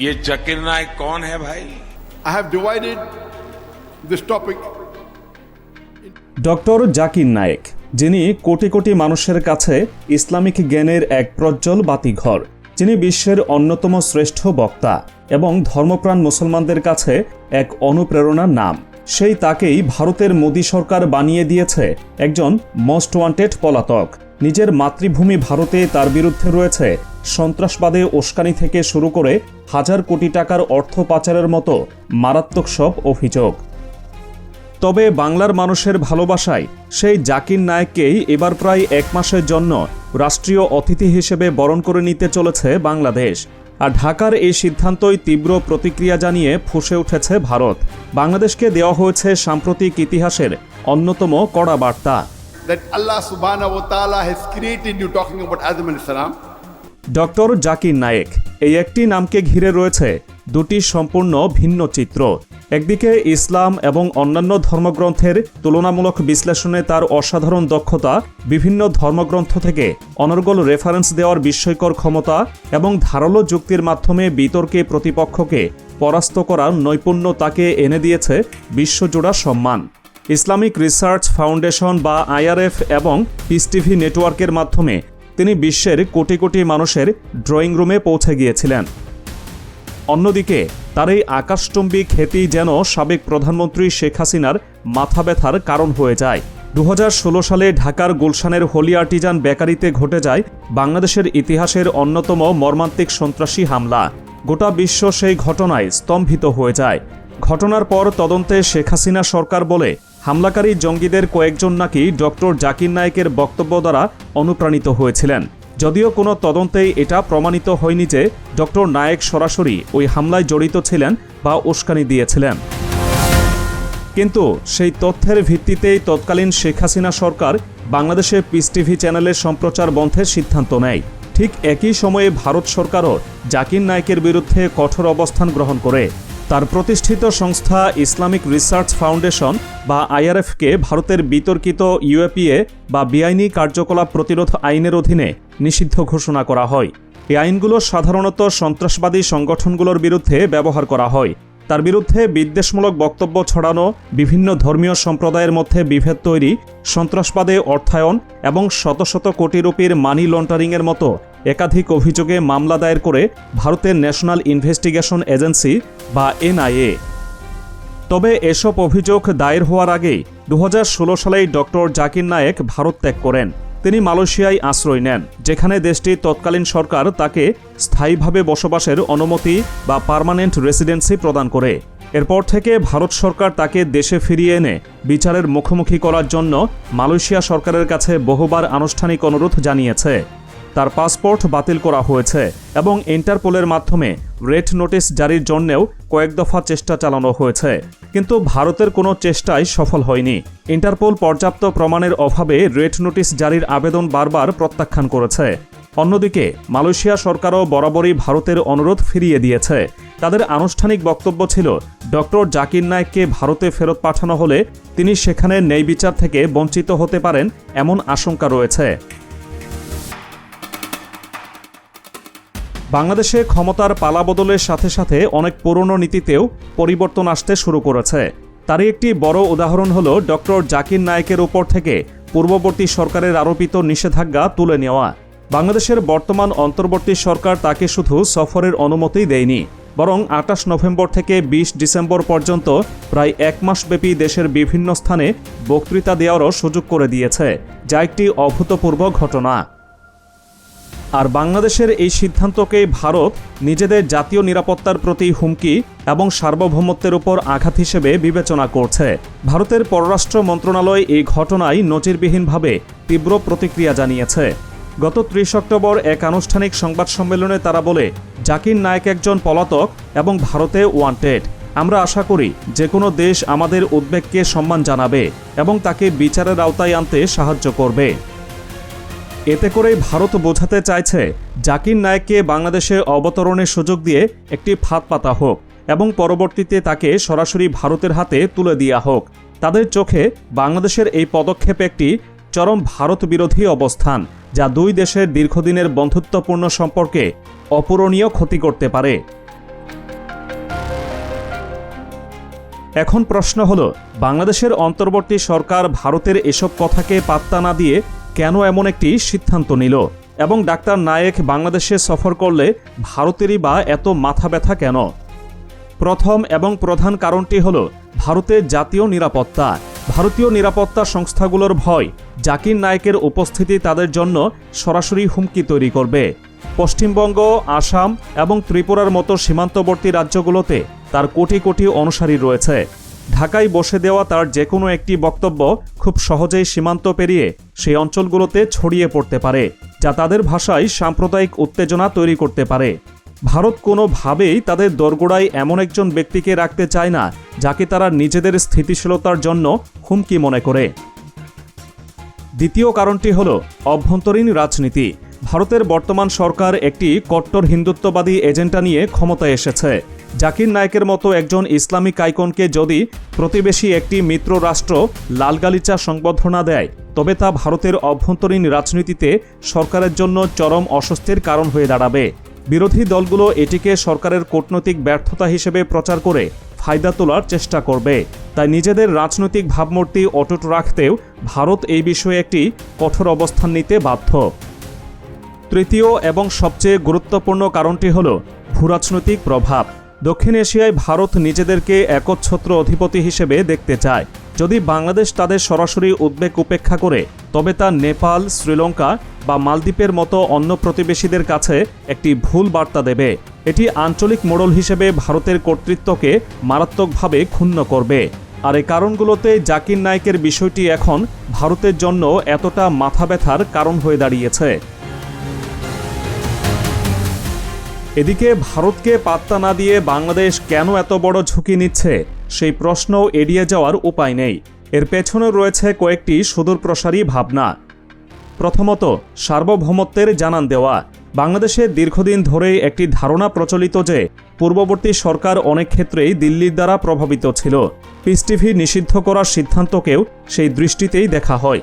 ये जाकिर नायक कौन है भाई I have divided this topic doctor Zakir Naik যিনি কোটি কোটি মানুষের কাছে ইসলামিক জ্ঞানের এক প্রজ্জ্বল বাতিঘর যিনি বিশ্বের অন্যতম শ্রেষ্ঠ বক্তা এবং ধর্মপ্রাণ মুসলমানদের কাছে এক অনুপ্রেরণার নাম সেই তাকেই ভারতের মোদী সরকার বানিয়ে দিয়েছে একজন মোস্ট ওয়ান্টেড পলাতক নিজের মাতৃভূমি ভারতে তার বিরুদ্ধে রয়েছে সন্ত্রাসবাদে উস্কানি থেকে শুরু করে হাজার কোটি টাকার অর্থ পাচারের মতো মারাত্মক সব অভিযোগ। তবে বাংলার মানুষের ভালোবাসায় সেই জাকির নায়েককেই এবার প্রায় এক মাসের জন্য রাষ্ট্রীয় অতিথি হিসেবে বরণ করে নিতে চলেছে বাংলাদেশ। আর ঢাকার এই সিদ্ধান্তই তীব্র প্রতিক্রিয়া জানিয়ে ফুসে উঠেছে ভারত। বাংলাদেশকে দেওয়া হয়েছে সাম্প্রতিক ইতিহাসের অন্যতম কড়া বার্তা। That Allah subhanahu wa ta'ala has created you, talking about Adam and salam. Doctor Zakir Naik এই একটি নামকে ঘিরে রয়েছে দুটি সম্পূর্ণ ভিন্ন চিত্র একদিকে ইসলাম এবং অন্যান্য ধর্মগ্রন্থের তুলনামূলক বিশ্লেষণে তার অসাধারণ দক্ষতা, বিভিন্ন ধর্মগ্রন্থ থেকে অনর্গল রেফারেন্স দেওয়ার বিস্ময়কর ক্ষমতা এবং ধারালো যুক্তির মাধ্যমে বিতর্কে প্রতিপক্ষকে পরাস্ত করার নৈপুণ্য তাকে এনে দিয়েছে বিশ্বজোড়া সম্মান ইসলামিক রিসার্চ ফাউন্ডেশন বা আইআরএফ এবং পিস টিভি নেটওয়ার্কের মাধ্যমে তিনি বিশ্বের কোটি কোটি মানুষের ড্রয়িং রুমে পৌঁছে গিয়েছিলেন। অন্যদিকে, তার এই আকাশচম্বী খ্যাতি যেন সাবেক প্রধানমন্ত্রী শেখ হাসিনার মাথা ব্যথার কারণ হয়ে যায়। দু হাজার ষোলো সালে ঢাকার গুলশানের হোলি আর্টিজান বেকারিতে ঘটে যায় বাংলাদেশের ইতিহাসের অন্যতম মর্মান্তিক সন্ত্রাসী হামলা। গোটা বিশ্ব সেই ঘটনায় স্তম্ভিত হয়ে যায়। ঘটনার পর তদন্তে শেখ হাসিনা সরকার বলে হামলাকারী জঙ্গিদের কয়েকজন নাকি ডক্টর জাকির নায়েকের বক্তব্য দ্বারা অনুপ্রাণিত হয়েছিলেন। যদিও কোনো তদন্তেই এটা প্রমাণিত হয়নি যে ডক্টর নায়েক সরাসরি ওই হামলায় জড়িত ছিলেন বা উস্কানি দিয়েছিলেন। কিন্তু সেই তথ্যের ভিত্তিতেই তৎকালীন শেখ হাসিনা সরকার বাংলাদেশে পিস টিভি চ্যানেলের সম্প্রচার বন্ধের সিদ্ধান্ত নেয়। ঠিক একই সময়ে ভারত সরকারও জাকির নায়েকের বিরুদ্ধে কঠোর অবস্থান গ্রহণ করে। তার প্রতিষ্ঠিত সংস্থা ইসলামিক রিসার্চ ফাউন্ডেশন বা আইআরএফকে ভারতের বিতর্কিত ইউএপিএ বা বেআইনি কার্যকলাপ প্রতিরোধ আইনের অধীনে নিষিদ্ধ ঘোষণা করা হয়। এই আইনগুলো সাধারণত সন্ত্রাসবাদী সংগঠনগুলোর বিরুদ্ধে ব্যবহার করা হয়। তার বিরুদ্ধে বিদ্বেষমূলক বক্তব্য ছড়ানো, বিভিন্ন ধর্মীয় সম্প্রদায়ের মধ্যে বিভেদ তৈরি, সন্ত্রাসবাদে অর্থায়ন এবং শত শত কোটি রুপির মানি লন্ডারিংয়ের মতো একাধিক অভিযোগে মামলা দায়ের করে ভারতের ন্যাশনাল ইনভেস্টিগেশন এজেন্সি বা এনআইএ তবে এসব অভিযোগ দায়ের হওয়ার আগেই দু হাজার ষোলো সালেই ডক্টর জাকির নায়েক ভারত ত্যাগ করেন। তিনি মালয়েশিয়ায় আশ্রয় নেন, যেখানে দেশটির তৎকালীন সরকার তাকে স্থায়ীভাবে বসবাসের অনুমতি বা পার্মানেন্ট রেসিডেন্সি প্রদান করে। এরপর থেকে ভারত সরকার তাকে দেশে ফিরিয়ে এনে বিচারের মুখোমুখি করার জন্য মালয়েশিয়া সরকারের কাছে বহুবার আনুষ্ঠানিক অনুরোধ জানিয়েছে। তার পাসপোর্ট বাতিল করা হয়েছে এবং ইন্টারপোলের মাধ্যমে রেড নোটিশ জারির জন্যেও কয়েক দফা চেষ্টা চালানো হয়েছে, কিন্তু ভারতের কোনো চেষ্টাই সফল হয়নি। ইন্টারপোল পর্যাপ্ত প্রমাণের অভাবে রেড নোটিশ জারির আবেদন বারবার প্রত্যাখ্যান করেছে। অন্যদিকে, মালয়েশিয়া সরকারও বরাবরই ভারতের অনুরোধ ফিরিয়ে দিয়েছে। তাদের আনুষ্ঠানিক বক্তব্য ছিল, ডক্টর জাকির নায়েককে ভারতে ফেরত পাঠানো হলে তিনি সেখানে ন্যায় বিচার থেকে বঞ্চিত হতে পারেন, এমন আশঙ্কা রয়েছে। বাংলাদেশে ক্ষমতার পালাবদলের সাথে সাথে অনেক পুরনো নীতিতেও পরিবর্তন আসতে শুরু করেছে। তারই একটি বড় উদাহরণ হল ডক্টর জাকির নায়েকের উপর থেকে পূর্ববর্তী সরকারের আরোপিত নিষেধাজ্ঞা তুলে নেওয়া। বাংলাদেশের বর্তমান অন্তর্বর্তী সরকার তাকে শুধু সফরের অনুমতি দেয়নি, বরং আটাশ নভেম্বর থেকে বিশ ডিসেম্বর পর্যন্ত প্রায় এক মাসব্যাপী দেশের বিভিন্ন স্থানে বক্তৃতা দেওয়ারও সুযোগ করে দিয়েছে, যা একটি অভূতপূর্ব ঘটনা। আর বাংলাদেশের এই সিদ্ধান্তকে ভারত নিজেদের জাতীয় নিরাপত্তার প্রতি হুমকি এবং সার্বভৌমত্বের উপর আঘাত হিসেবে বিবেচনা করছে। ভারতের পররাষ্ট্র মন্ত্রণালয় এই ঘটনায় নজিরবিহীনভাবে তীব্র প্রতিক্রিয়া জানিয়েছে। গত ত্রিশ অক্টোবর এক আনুষ্ঠানিক সংবাদ সম্মেলনে তারা বলে, জাকির নায়েক একজন পলাতক এবং ভারতে ওয়ান্টেড। আমরা আশা করি যে কোনো দেশ আমাদের উদ্বেগকে সম্মান জানাবে এবং তাকে বিচারের আওতায় আনতে সাহায্য করবে। এতে করেই ভারত বোঝাতে চাইছে, জাকির নায়েককে বাংলাদেশে অবতরণের সুযোগ দিয়ে একটি ফাঁদ পাতা হোক এবং পরবর্তীতে তাকে সরাসরি ভারতের হাতে তুলে দেওয়া হোক। তাদের চোখে বাংলাদেশের এই পদক্ষেপ একটি চরম ভারত বিরোধী অবস্থান, যা দুই দেশের দীর্ঘদিনের বন্ধুত্বপূর্ণ সম্পর্কে অপূরণীয় ক্ষতি করতে পারে। এখন প্রশ্ন হলো, বাংলাদেশের অন্তর্বর্তী সরকার ভারতের এসব কথাকে পাত্তা না দিয়ে কেন এমন একটি সিদ্ধান্ত নিল? এবং ডাক্তার নায়েক বাংলাদেশে সফর করলে ভারতেরই বা এত মাথা ব্যথা কেন? প্রথম এবং প্রধান কারণটি হল ভারতের জাতীয় নিরাপত্তা। ভারতীয় নিরাপত্তা সংস্থাগুলোর ভয় জাকির নায়কের উপস্থিতি তাদের জন্য সরাসরি হুমকি তৈরি করবে। পশ্চিমবঙ্গ, আসাম এবং ত্রিপুরার মতো সীমান্তবর্তী রাজ্যগুলোতে তার কোটি কোটি অনুসারী রয়েছে। ঢাকায় বসে দেওয়া তার যে কোনো একটি বক্তব্য খুব সহজেই সীমান্ত পেরিয়ে সেই অঞ্চলগুলোতে ছড়িয়ে পড়তে পারে, যা তাদের ভাষায় সাম্প্রদায়িক উত্তেজনা তৈরি করতে পারে। ভারত কোনোভাবেই তাদের দোরগোড়ায় এমন একজন ব্যক্তিকে রাখতে চায় না, যাকে তারা নিজেদের স্থিতিশীলতার জন্য হুমকি মনে করে। দ্বিতীয় কারণটি হল অভ্যন্তরীণ রাজনীতি। ভারতের বর্তমান সরকার একটি কট্টর হিন্দুত্ববাদী এজেন্ডা নিয়ে ক্ষমতায় এসেছে। জাকির নায়েকের মতো একজন ইসলামিক আইকনকে যদি প্রতিবেশী একটি মিত্র রাষ্ট্র লালগালিচা সংবর্ধনা দেয়, তবে তা ভারতের অভ্যন্তরীণ রাজনীতিতে সরকারের জন্য চরম অস্বস্তির কারণ হয়ে দাঁড়াবে। বিরোধী দলগুলো এটিকে সরকারের কূটনৈতিক ব্যর্থতা হিসেবে প্রচার করে ফায়দা তোলার চেষ্টা করবে। তাই নিজেদের রাজনৈতিক ভাবমূর্তি অটুট রাখতেও ভারত এই বিষয়ে একটি কঠোর অবস্থান নিতে বাধ্য। তৃতীয় এবং সবচেয়ে গুরুত্বপূর্ণ কারণটি হল ভূরাজনৈতিক প্রভাব। দক্ষিণ এশিয়ায় ভারত নিজেদেরকে একচ্ছত্র অধিপতি হিসেবে দেখতে চায়। যদি বাংলাদেশ তাদের সরাসরি উদ্বেগ উপেক্ষা করে, তবে তা নেপাল, শ্রীলঙ্কা বা মালদ্বীপের মতো অন্য প্রতিবেশীদের কাছে একটি ভুল বার্তা দেবে। এটি আঞ্চলিক মোড়ল হিসেবে ভারতের কর্তৃত্বকে মারাত্মকভাবে ক্ষুণ্ণ করবে। আর এই কারণগুলোতে জাকির নায়কের বিষয়টি এখন ভারতের জন্য এতটা মাথা ব্যথার কারণ হয়ে দাঁড়িয়েছে। এদিকে ভারতকে পাত্তা না দিয়ে বাংলাদেশ কেন এত বড় ঝুঁকি নিচ্ছে, সেই প্রশ্ন এড়িয়ে যাওয়ার উপায় নেই। এর পেছনে রয়েছে কয়েকটি সুদূরপ্রসারী ভাবনা। প্রথমত, সার্বভৌমত্বের জানান দেওয়া। বাংলাদেশে দীর্ঘদিন ধরেই একটি ধারণা প্রচলিত যে, পূর্ববর্তী সরকার অনেক ক্ষেত্রেই দিল্লির দ্বারা প্রভাবিত ছিল। পিস টিভি নিষিদ্ধ করার সিদ্ধান্তকেও সেই দৃষ্টিতেই দেখা হয়।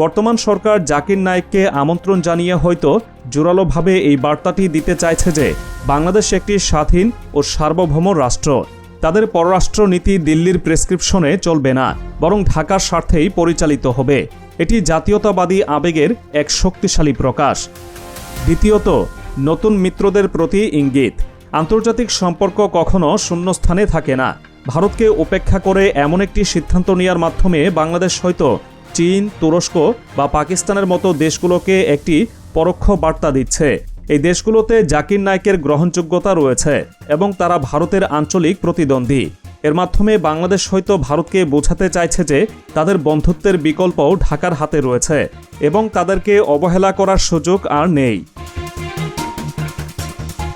বর্তমান সরকার জাকির নায়েককে আমন্ত্রণ জানিয়ে হয়তো জোরালোভাবে এই বার্তাটি দিতে চাইছে যে, বাংলাদেশ একটি স্বাধীন ও সার্বভৌম রাষ্ট্র। তাদের পররাষ্ট্র নীতি দিল্লির প্রেসক্রিপশনে চলবে না, বরং ঢাকার স্বার্থেই পরিচালিত হবে। এটি জাতীয়তাবাদী আবেগের এক শক্তিশালী প্রকাশ। দ্বিতীয়ত, নতুন মিত্রদের প্রতি ইঙ্গিত। আন্তর্জাতিক সম্পর্ক কখনো শূন্যস্থানে থাকে না। ভারতকে উপেক্ষা করে এমন একটি সিদ্ধান্ত নেওয়ার মাধ্যমে বাংলাদেশ হয়তো চীন, তুরস্ক বা পাকিস্তানের মতো দেশগুলোকে একটি পরোক্ষ বার্তা দিচ্ছে। এই দেশগুলোতে জাকির নায়কের গ্রহণযোগ্যতা রয়েছে এবং তারা ভারতের আঞ্চলিক প্রতিদ্বন্দ্বী। এর মাধ্যমে বাংলাদেশ হয়তো ভারতকে বোঝাতে চাইছে যে তাদের বন্ধুত্বের বিকল্পও ঢাকার হাতে রয়েছে এবং তাদেরকে অবহেলা করার সুযোগ আর নেই।